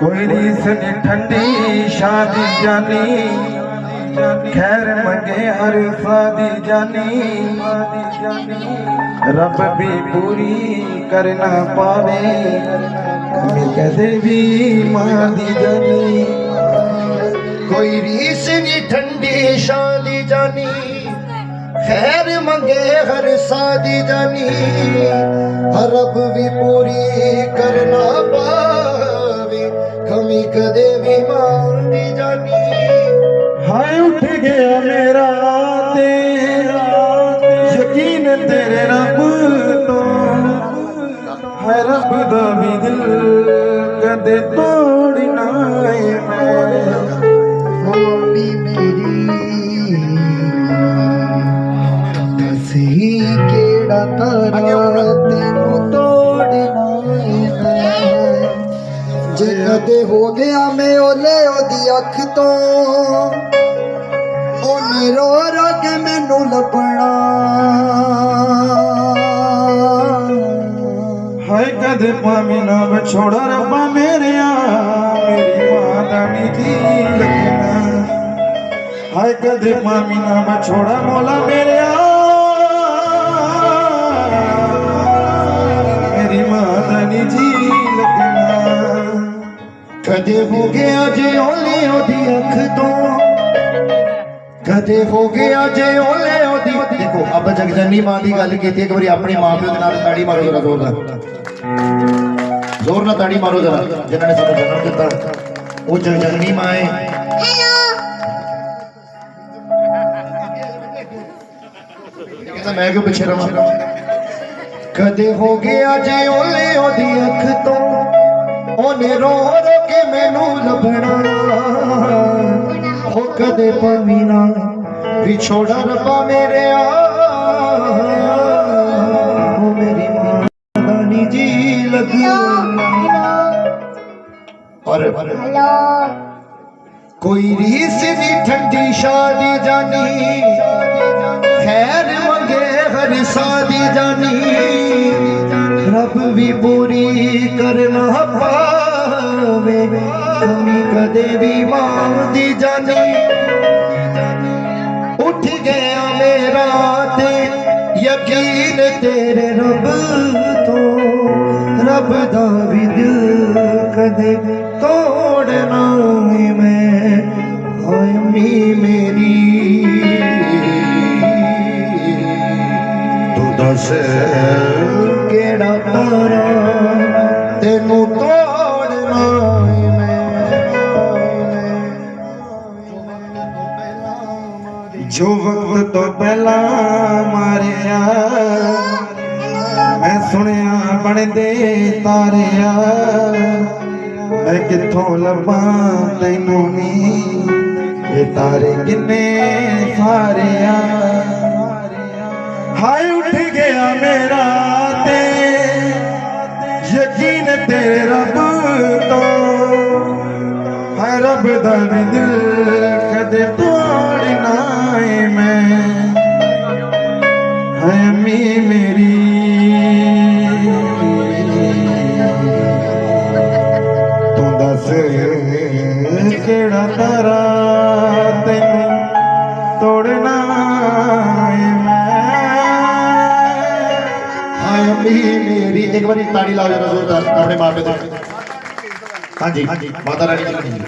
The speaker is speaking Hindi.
कोई रीस नहीं ठंडी शादी जानी, खैर मंगे हर शादी जानी। रब भी पूरी करना पावे, कभी कदे भी माँ दी जानी। कोई रीस नहीं ठंडी शादी जानी, खैर मंगे हर शादी जानी। रब भी पूरी करना पावे। कमी कदे भी मांगी जानी। हाय उठ गया मेरा तेरा। यकीन तेरे रब तो। है रब दा भी दिल कदे तोड़ना ਕਦੇ ਹੋ ਗਿਆ ਮੈਂ ਓਲੇ ਉਹਦੀ ਅੱਖ ਤੋਂ ਉਹਨੇ ਰੋ ਰੋ ਕੇ ਮੈਨੂੰ ਲੱਭਣਾ ਹਾਏ ਕਦੇ ਪਾਵੇਂ ਨਾ ਵਿਛੋੜਾ ਰੱਬਾ ਮੇਰਿਆ ਮੇਰੀ ਮਾਂ ਦਾ ਨੀ ਜੀ ਲੱਗਣਾ ਹਾਏ ਕਦੇ ਪਾਵੇਂ ਨਾ ਵਿਛੋੜਾ ਮੌਲਾ ਮੇਰਿਆ ਮੇਰੀ ਮਾਂ ਦਾ ਨੀ ਜੀ ਲੱਗਣਾ ਕਦੇ ਹੋ ਗਿਆ ਜੇ ਓਲੇ ਉਹਦੀ ਅੱਖ ਤੋਂ ਕਦੇ ਹੋ ਗਿਆ ਜੇ ਓਲੇ ਉਹਦੀ ਦੇਖੋ ਆਪਾਂ ਜਗਜਨਨੀ ਮਾਂ ਦੀ ਗੱਲ ਕੀਤੀ ਇੱਕ ਵਾਰੀ ਆਪਣੀ ਮਾਂ ਪਿਓ ਦੇ ਨਾਲ ਤਾੜੀ ਮਾਰੋ ਜਰਾ ਜ਼ੋਰ ਨਾਲ ਜ਼ੋਰ ਨਾਲ ਤਾੜੀ ਮਾਰੋ ਜਰਾ ਜਿਨ੍ਹਾਂ ਨੇ ਸਾਨੂੰ ਜਨਮ ਦਿੱਤਾ ਉਹ ਜਗਜਨਨੀ ਮਾਂ ਹੈ ਕਹਿੰਦਾ ਮੈਂ ਕਿਉਂ ਪਿੱਛੇ ਰਵਾਂ ਕਦੇ ਹੋ ਗਿਆ ਜੇ ਓਲੇ ਉਹਦੀ ਅੱਖ ਤੋਂ ਉਹਨੇ ਰੋ ਰੋ ਕੇ ਮੈਨੂੰ ਲੱਭਣਾ ਹੋ ਕਦੇ ਪਵੀ ਨਾ ਵਿਛੋੜਾ ਰੱਬਾ ਮੇਰੇ ਆ ਉਹ ਮੇਰੀ ਮਾਂ ਦਾ ਨੀ ਜੀ ਲੱਗਣਾ ਔਰ ਕੋਈ ਰੀਸ ਨਹੀਂ ਠੰਡੀ ਸ਼ਾਦੀ ਜਾਨੀ ਖੈਰ ਮੰਗੇ ਹਰ ਸਾਦੀ ਜਾਨੀ ਰੱਬ ਵੀ ਪੂਰੀ ਕਰਨਾ ਪਾਵੇ ਕਮੀ ਕਦੇ ਵੀ ਮੰਗਦੀ ਜਾਨੀ ਉੱਠ ਗਿਆ ਮੇਰਾ ਤੇ ਯਕੀਨ ਤੇਰੇ ਰੱਬ ਤੋਂ ਰੱਬ ਦਾ ਵੀ ਦਿਲ ਕਦੇ ਤੋੜਨਾ ਨੀ ਮੈਂ ਹਾਏ ਮੀ ਮੇਰੀ ਤੂੰ ਦੱਸ ਕਿਹੜਾ ਤਾਰਾ ਜੋ ਵਕਤ ਤੋਂ ਪਹਿਲਾਂ ਮਾਰਿਆ, ਮੈਂ ਸੁਣਿਆ ਬਣਦੇ ਤਾਰਿਆ। ਮੈਂ ਕਿੱਥੋਂ ਲੱਭਾਂ ਤੈਨੂੰ ਨੀ ਇਹ ਤਾਰੇ ਕਿੰਨੇ ਸਾਰਿਆ। ਹਾਏ, ਉੱਠ ਗਿਆ ਮੇਰਾ ਤੇ ਯਕੀਨ ਤੇਰਾ ਰੱਬ ਤੋਂ। ਰੱਬ ਦਾ ਵੀ ਦਿਲ ਕਦੇ ਤੋੜਨਾ ਏ ਮੈਂ। ਹਾਏ ਅੰਮੀ ਮੇਰੀ। ਤੂੰ ਦੱਸ ਕਿਹੜਾ ਤਾਰਾ ਤੈਨੂੰ ਤੋੜਨਾ ਏ ਮੈਂ। ਹਾਏ ਅੰਮੀ ਮੇਰੀ। ਇੱਕ ਵਾਰੀ ਤਾੜੀ ਲਾਓ ਜਰਾ ਜ਼ੋਰਦਾਰ ਆਪਣੇ ਮਾਪੇ ਦੇ ਹਾਂਜੀ। ਮਾਤਾ ਰਾਣੀ ਜੀ